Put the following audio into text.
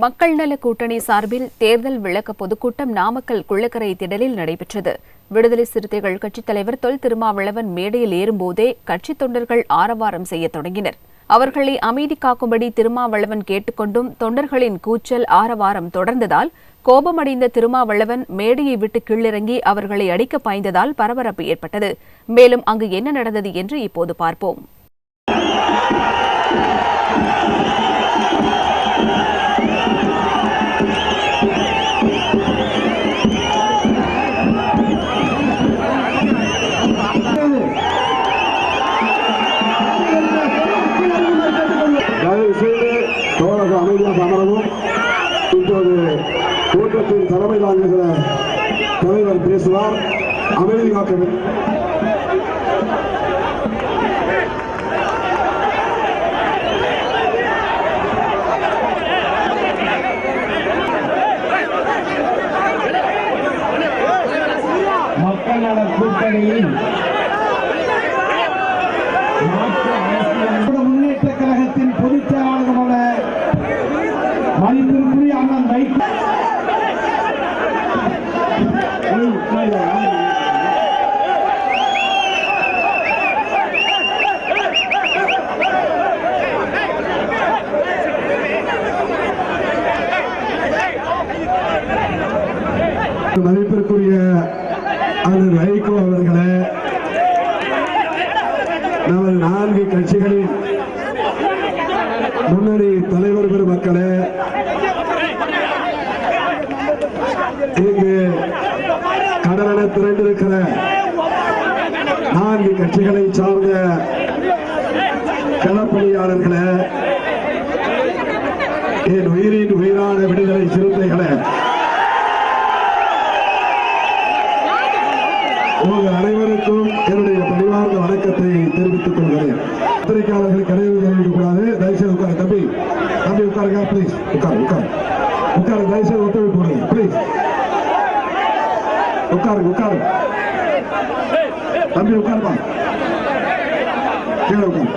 மக்கள் நல கூட்டணி சார்பில் தேர்தல் விளக்க பொதுக்கூட்டம் நாமக்கல் குள்ளக்கரை திடலில் நடைபெற்றது. விடுதலை சிறுத்தைகள் கட்சித் தலைவர் தொல் திருமாவளவன் மேடையில் ஏறும்போதே கட்சித் தொண்டர்கள் ஆரவாரம் செய்யத் தொடங்கினர். அவர்களை அமைதி காக்கும்படி திருமாவளவன் கேட்டுக்கொண்டும் தொண்டர்களின் கூச்சல் ஆரவாரம் தொடர்ந்ததால் கோபமடைந்த திருமாவளவன் மேடையை விட்டு கீழிறங்கி அவர்களை அடிக்க பாய்ந்ததால் பரபரப்பு ஏற்பட்டது. மேலும் அங்கு என்ன நடந்தது என்று இப்போது பார்ப்போம். அமைதியாக இப்போது கூட்டத்தின் தலைமை தாங்குகிற தலைவர் பேசுவார். அமைதி காக்க மக்கள் நல கூட்டணியின் மதிப்பிற்குரிய அண்ணன் வைகோ அவர்களே நமது நான்கு கட்சிகளின் முன்னணி தலைவர் பெருமக்களே இங்கு திரண்டிருக்கிற நான்கு கட்சிகளை சார்ந்த களப்பணியாளர்களே என் உயிரின் உயிரான விடுதலை சிறுத்தைகளே உங்கள் அனைவருக்கும் என்னுடைய பணிவார்ந்த வணக்கத்தை தெரிவித்துக் கொள்கிறேன். பத்திரிகையாளர்கள் கிடையாது தெரிவிக்க கூடாது தயவுசெய்து உட்கார தம்பி. தம்பி உட்காருங்க பிளீஸ் உட்காரு உட்காரு. உட்கார தயவுசெய்து ஒத்துழைப்பு போடுங்க உட்காருங்க. உட்காரு தம்பி உட்காருமா? கீழே உட்காரு